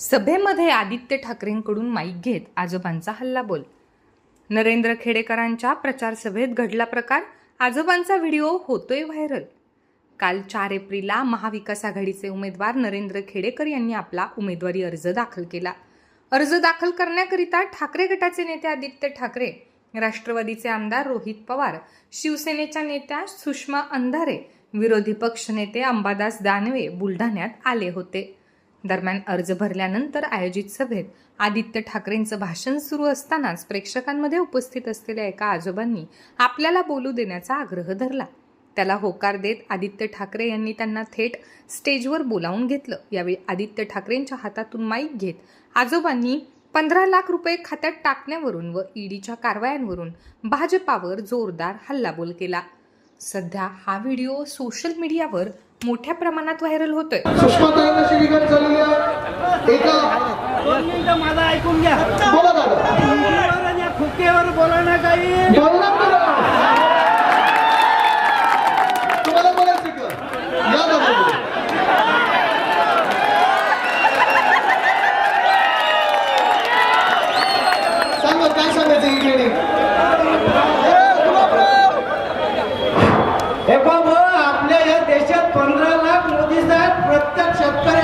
सभेमध्ये आदित्य ठाकरेंकडून माईक घेत आजोबांचा हल्ला बोल. नरेंद्र खेडेकरांच्या प्रचार सभेत घडला प्रकार आजोबांचा व्हिडिओ होतोय व्हायरल. काल चार एप्रिलला महाविकास आघाडीचे उमेदवार नरेंद्र खेडेकर यांनी आपला उमेदवारी अर्ज दाखल केला. अर्ज दाखल करण्याकरिता ठाकरे गटाचे नेते आदित्य ठाकरे राष्ट्रवादीचे आमदार रोहित पवार शिवसेनेच्या नेत्या सुषमा अंधारे विरोधी पक्षनेते अंबादास दानवे बुलढाण्यात आले होते. दरम्यान अर्ज भरल्यानंतर आयोजित सभेत आदित्य ठाकरेंचं भाषण सुरू असतानाच प्रेक्षकांमध्ये उपस्थित असलेल्या एका आजोबांनी आपल्याला बोलू देण्याचा आग्रह धरला. त्याला होकार देत आदित्य ठाकरे यांनी त्यांना थेट स्टेजवर बोलावून घेतलं. यावेळी आदित्य ठाकरेंच्या हातातून माईक घेत आजोबांनी पंधरा लाख रुपये खात्यात टाकण्यावरून व ईडीच्या कारवायांवरून भाजपावर जोरदार हल्लाबोल केला. सध्या हा व्हिडिओ सोशल मीडियावर मोठ्या प्रमाणात व्हायरल होतोय. एका दोन मिनिटं माझं ऐकून घ्या. बोला दादा. आणि या फुकेवर बोला ना काही. बोलणार तुम्हाला बोलायचं का? या दादा. सांगा काय सांगायचं इकडे? हे बाबा आपल्या या देशात पंधरा लाख मोदी साहेब प्रत्येक शेतकऱ्याच्या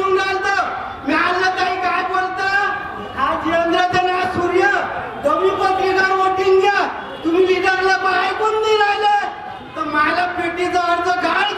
येऊन घालतं. मी आणलं काही काय बोलता? हा चंद्राचा ना सूर्य. तुम्ही पत्रिकार वोटिंग घ्या. तुम्ही लिडरला पण ऐकून नाही राहिले? तर मला पेटीचा अर्ज गाळ